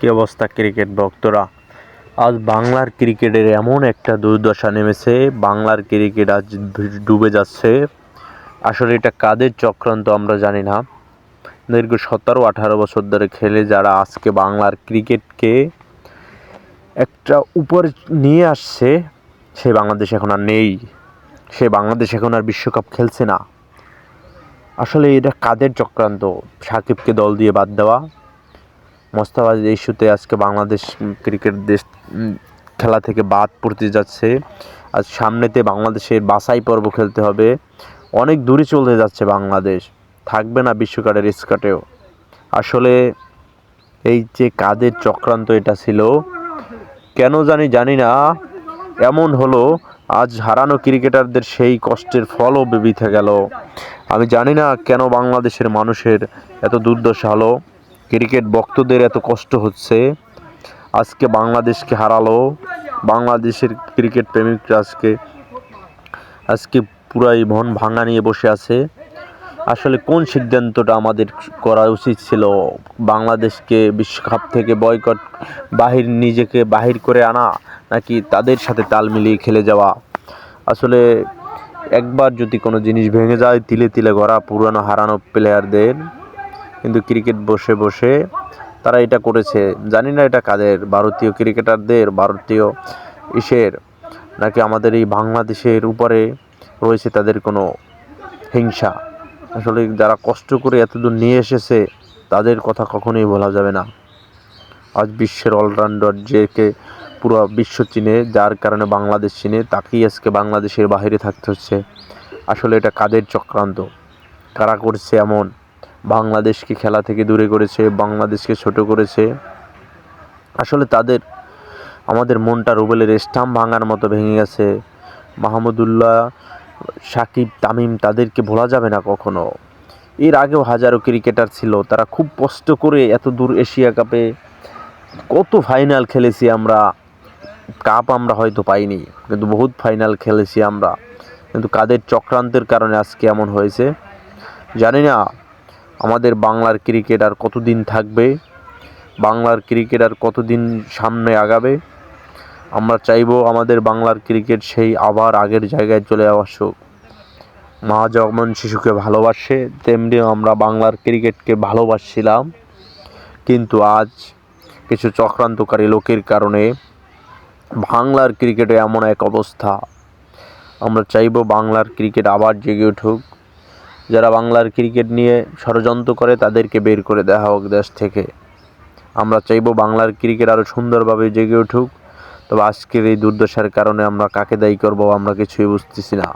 কি অবস্থা ক্রিকেট ভক্তরা? আজ বাংলার ক্রিকেটের এমন একটা দুর্দশা নেমেছে, বাংলার ক্রিকেট আজ ডুবে যাচ্ছে। আসলে এটা কাদের চক্রান্ত আমরা জানি না। দীর্ঘ সতেরো, আঠারো বছর ধরে খেলে যারা আজকে বাংলার ক্রিকেটকে একটা উপরে নিয়ে আসছে, সে বাংলাদেশ এখন আর নেই। সে বাংলাদেশ এখন আর বিশ্বকাপ খেলছে না। আসলে এটা কাদের চক্রান্ত? সাকিবকে দল দিয়ে বাদ দেওয়া। মোস্তাফাজ ইস্যুতে আজকে বাংলাদেশ ক্রিকেট দেশ খেলা থেকে বাদ পড়তে যাচ্ছে। আজ সামনেতে বাংলাদেশের বাছাই পর্ব খেলতে হবে। অনেক দূরে চলতে যাচ্ছে বাংলাদেশ। থাকবে না বিশ্বকাপের স্কাটেও। আসলে এই যে কাদের চক্রান্ত এটা ছিল, কেন জানি জানি না। এমন হলো, আজ হারানো ক্রিকেটারদের সেই কষ্টের ফলও বিবিথে গেল। আমি জানি না কেন বাংলাদেশের মানুষের এত দুর্দশা হলো। ক্রিকেট ভক্তদের এত কষ্ট হচ্ছে। আজকে বাংলাদেশকে হারালো। বাংলাদেশের ক্রিকেট প্রেমিকরা আজকে আজকে পুরাই মন ভাঙা নিয়ে বসে আছে। আসলে কোন সিদ্ধান্তটা আমাদের করা উচিত ছিল? বাংলাদেশকে বিশ্বকাপ থেকে বয়কট, বাহির নিজেকে বাহির করে আনা, নাকি তাদের সাথে তাল মিলিয়ে খেলে যাওয়া? আসলে একবার যদি কোনো জিনিস ভেঙে যায়, তিলে তিলে গড়া পুরানো হারানো প্লেয়ারদের কিন্তু ক্রিকেট বসে বসে তারা এটা করেছে। জানি না এটা কাদের, ভারতীয় ক্রিকেটারদের, ভারতীয় ইসের, নাকি আমাদের এই বাংলাদেশের উপরে রয়েছে তাদের কোনো হিংসা। আসলে যারা কষ্ট করে এতদূর নিয়ে এসেছে, তাদের কথা কখনোই বলা যাবে না। আজ বিশ্বের অলরাউন্ডার যেকে পুরো বিশ্ব চিনে, যার কারণে বাংলাদেশ চিনে, তাকেই আজকে বাংলাদেশের বাইরে থাকতে হচ্ছে। আসলে এটা কাদের চক্রান্ত? কারা করছে এমন? বাংলাদেশকে খেলা থেকে দূরে করেছে, বাংলাদেশকে ছোট করেছে। আসলে তাদের, আমাদের মনটা রুবেলের স্টাম্প ভাঙার মতো ভেঙে গেছে। মাহমুদুল্লাহ সাকিব, তামিম তাদেরকে ভোলা যাবে না কখনো। এর আগেও হাজারো ক্রিকেটার ছিল, তারা খুব কষ্ট করে এত দূর এশিয়া কাপে কত ফাইনাল খেলেছি আমরা। কাপ আমরা হয়তো পাইনি, কিন্তু বহুত ফাইনাল খেলেছি আমরা। কিন্তু কাদের চক্রান্তের কারণে আজকে এমন হয়েছে, জানি না। আমাদের বাংলার ক্রিকেট আর কতদিন থাকবে? বাংলার ক্রিকেট আর কতদিন সামনে আগাবে? আমরা চাইব আমাদের বাংলার ক্রিকেট সেই আবার আগের জায়গায় চলে আসুক মা যেমন শিশুকে ভালোবাসে, তেমনি আমরা বাংলার ক্রিকেটকে ভালোবাসছিলাম। কিন্তু আজ কিছু চক্রান্তকারী লোকের কারণে বাংলার ক্রিকেটে এমন এক অবস্থা। আমরা চাইব বাংলার ক্রিকেট আবার জেগে উঠুক। যারা বাংলার ক্রিকেট নিয়ে ষড়যন্ত্র করে তাদেরকে বের করে দেওয়া হোক দেশ থেকে। আমরা চাইব বাংলার ক্রিকেট আরও সুন্দরভাবে জেগে উঠুক, তবে আজকের এই দুর্দশার কারণে আমরা কাকে দায়ী করব আমরা কিছুই বুঝতেছি না।